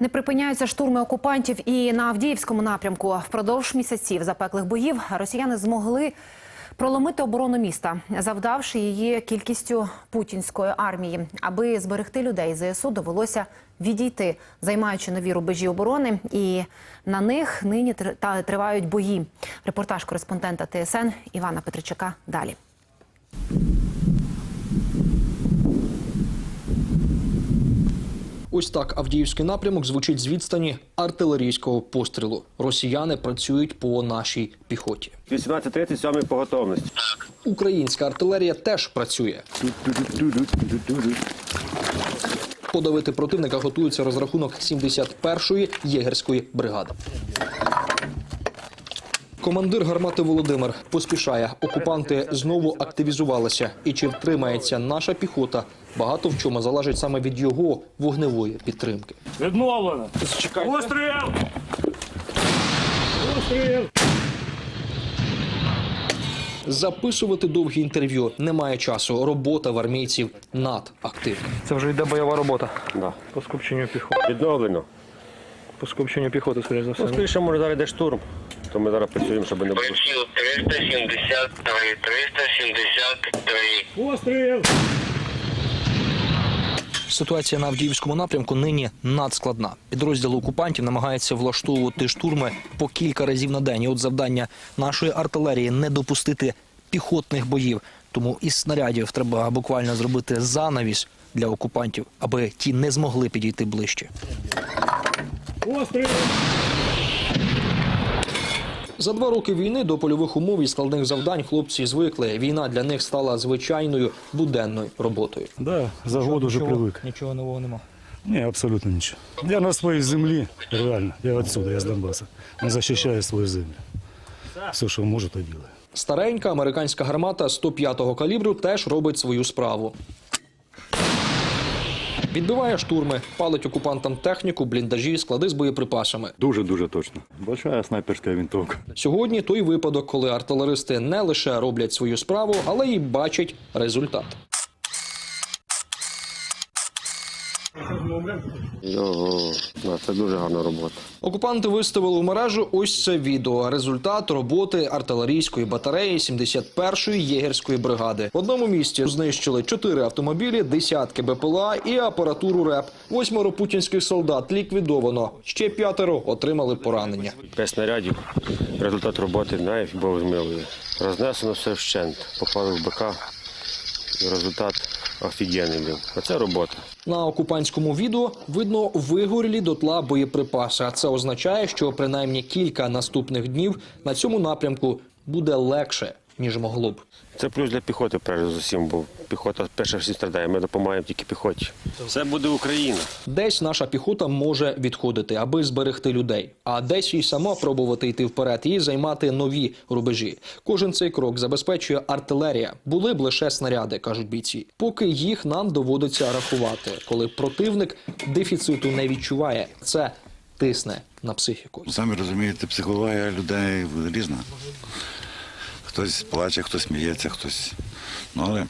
Не припиняються штурми окупантів і на Авдіївському напрямку. Впродовж місяців запеклих боїв росіяни змогли проломити оборону міста, завдавши її кількістю путінської армії. Аби зберегти людей, ЗСУ довелося відійти, займаючи нові рубежі оборони. І на них нині тр- тривають бої. Репортаж кореспондента ТСН Івана Петричака далі. Ось так Авдіївський напрямок звучить з відстані артилерійського пострілу. Росіяни працюють по нашій піхоті. 18.30, сьомий по готовності. Українська артилерія теж працює. Подавити противника готується розрахунок 71-ї єгерської бригади. Командир гармати Володимир поспішає. Окупанти знову активізувалися. І чи втримається наша піхота, багато в чому залежить саме від його вогневої підтримки. Відмовлено. Постріл! Постріл! Записувати довгі інтерв'ю немає часу. Робота в армійців надактивна. Це вже йде бойова робота Да. по скупченню піхоти. Відновлено. По скупченню піхоти, скоріш за все. Скоріше, може, зараз йде штурм, то ми зараз працюємо, щоб не було. Бойців 373, 373. Постріл! Ситуація на Авдіївському напрямку нині надскладна. Підрозділ окупантів намагається влаштовувати штурми по кілька разів на день. І от завдання нашої артилерії не допустити піхотних боїв. Тому із снарядів треба буквально зробити занавіс для окупантів, аби ті не змогли підійти ближче. Постріл! За два роки війни до польових умов і складних завдань хлопці звикли. Війна для них стала звичайною буденною роботою. Да, за год уже привык. Нічого нового нема. Не, абсолютно ничего. Я на своей земле, реально, я отсюда, я с Донбасса. Он защищает свою землю. Все, что может, то делает. Старенька американська гармата 105-го калібру теж робить свою справу. Відбиває штурми, палить окупантам техніку, бліндажі, склади з боєприпасами. Дуже-дуже точно. Большая снайперська винтовка. Сьогодні той випадок, коли артилеристи не лише роблять свою справу, але й бачать результат. Його, це дуже гарна робота. Окупанти виставили у мережу ось це відео. Результат роботи артилерійської батареї 71-ї єгерської бригади. В одному місці знищили чотири автомобілі, десятки БПЛА і апаратуру РЕП. Восьмеро путінських солдат ліквідовано. Ще п'ятеро отримали поранення. П'ять снарядів, результат роботи, навіть Бог змилує. Рознесено все вщент, попали в БК, і результат офігенний був. Оце робота. На окупантському відео видно вигорілі дотла боєприпаси. А це означає, що принаймні кілька наступних днів на цьому напрямку буде легше ніж могло б. Це плюс для піхоти, перш за всім, бо піхота перша всі страдає. Ми допомагаємо тільки піхоті. Це буде Україна. Десь наша піхота може відходити, аби зберегти людей, а десь і сама пробувати йти вперед і займати нові рубежі. Кожен цей крок забезпечує артилерія. Були б лише снаряди, кажуть бійці. Поки їх нам доводиться рахувати, коли противник дефіциту не відчуває. Це тисне на психіку. Самі розумієте, психологія людей різна. Хтось плаче, хтось сміється, хтось. Ну, але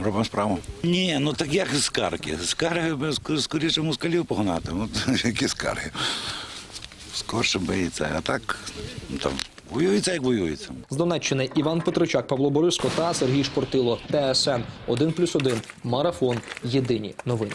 робимо справу. Ні, ну так як скарги? Скарги би скоріше москалів погнати. От які скарги? Скорше боїться. А так, ну там, воюється, як воюється. З Донеччини Іван Петричак, Павло Бориско та Сергій Шпортило. ТСН 1+,1. Марафон. Єдині новини.